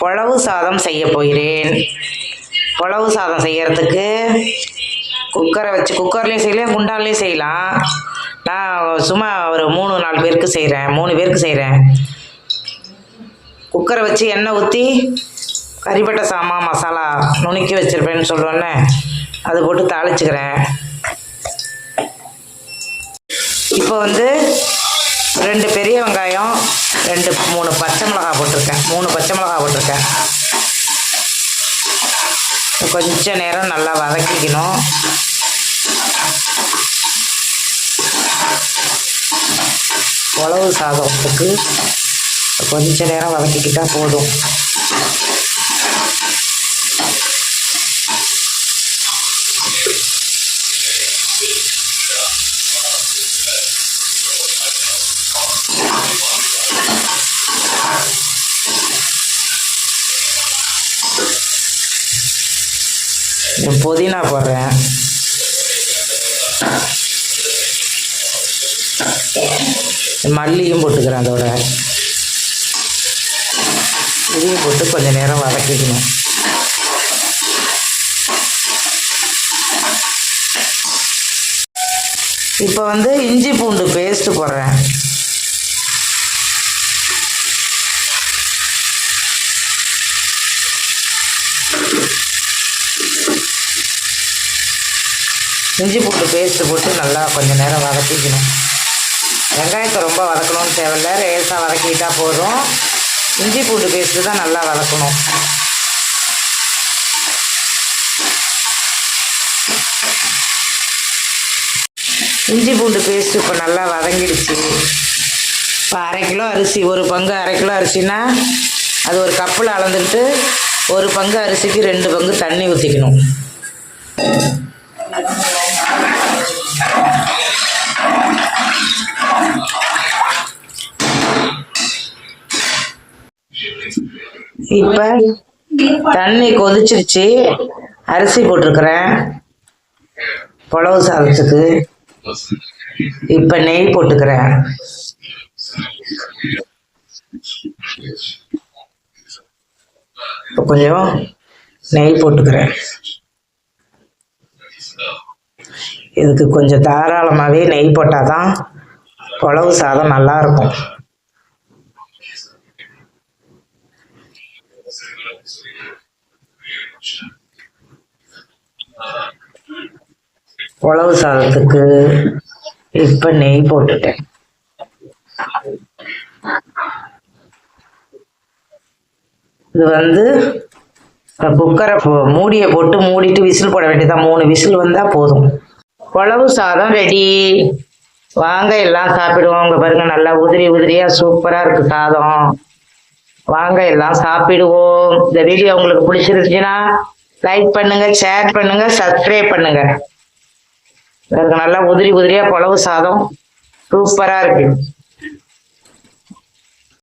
புலவு சாதம் செய்ய போகிறேன். புலவு சாதம் செய்கிறதுக்கு குக்கரை வச்சு குக்கர்லேயும் செய்யலாம் குண்டான்லேயும் செய்யலாம். நான் சும்மா ஒரு மூணு நாலு பேருக்கு செய்கிறேன் மூணு பேருக்கு செய்கிறேன் குக்கரை வச்சு எண்ணெய் ஊற்றி கறிப்பட்டை சாமான் மசாலா நுணுக்கி வச்சிருப்பேன்னு சொல்கிறோன்னே அது போட்டு தாளிச்சுக்கிறேன். இப்போ வந்து ரெண்டு பெரிய வெங்காயம் ரெண்டு மூணு பச்சை மிளகா போட்டிருக்கேன். மூணு பச்சை மிளகா போட்டிருக்கேன். கொஞ்ச நேரம் நல்லா வதக்கிக்கணும். உழவு சாதத்துக்கு கொஞ்ச நேரம் வதக்கிக்கிட்டால் போதும். புதினா போடுறேன். மல்லியும் போட்டுக்கிறேன் அதோட. இதையும் போட்டு கொஞ்சம் நேரம் வதக்கிக்கணும். இப்போ வந்து இஞ்சி பூண்டு பேஸ்ட் போடுறேன். இஞ்சி பூண்டு பேஸ்ட்டு போட்டு நல்லா கொஞ்சம் நேரம் வதக்கிக்கணும். வெங்காயத்தை ரொம்ப வதக்கணும்னு தேவையில்ல லேசாக வதக்கிட்டா போதும். இஞ்சி பூண்டு பேஸ்ட்டு தான் நல்லா வதக்கணும். இஞ்சி பூண்டு பேஸ்ட்டு இப்போ நல்லா வதங்கிடுச்சு. இப்போ அரை கிலோ அரிசி ஒரு பங்கு அரை கிலோ அரிசினா அது ஒரு கப்பில் அளந்துட்டு ஒரு பங்கு அரிசிக்கு ரெண்டு பங்கு தண்ணி ஊற்றிக்கணும் இப்போ தண்ணி கொதிச்சிருச்சு. அரிசி போட்டிருக்கிறேன். புலவு சாதத்துக்கு. இப்போ நெய் போட்டுக்கிறேன். கொஞ்சம் நெய் போட்டுக்கிறேன். இதுக்கு கொஞ்சம் தாராளமாகவே நெய் போட்டால் தான் புலவு சாதம் நல்லா இருக்கும் உழவு சாதத்துக்கு இப்போ நெய் போட்டுட்டேன். இது வந்து குக்கரை மூடியை போட்டு மூடிட்டு விசில் போட வேண்டியதான் மூணு விசில் வந்தால் போதும். புலவு சாதம் ரெடி வாங்க எல்லாம் சாப்பிடுவோம். இங்க பாருங்க நல்லா உதிரி உதிரியா சூப்பரா இருக்கு சாதம். வாங்க எல்லாம் சாப்பிடுவோம். இந்த வீடியோ உங்களுக்கு பிடிச்சிருந்துச்சுன்னா லைக் பண்ணுங்க ஷேர் பண்ணுங்க சப்ஸ்கிரைப் பண்ணுங்க. நல்லா உதிரி உதிரியா புலவு சாதம். சூப்பரா இருக்கு.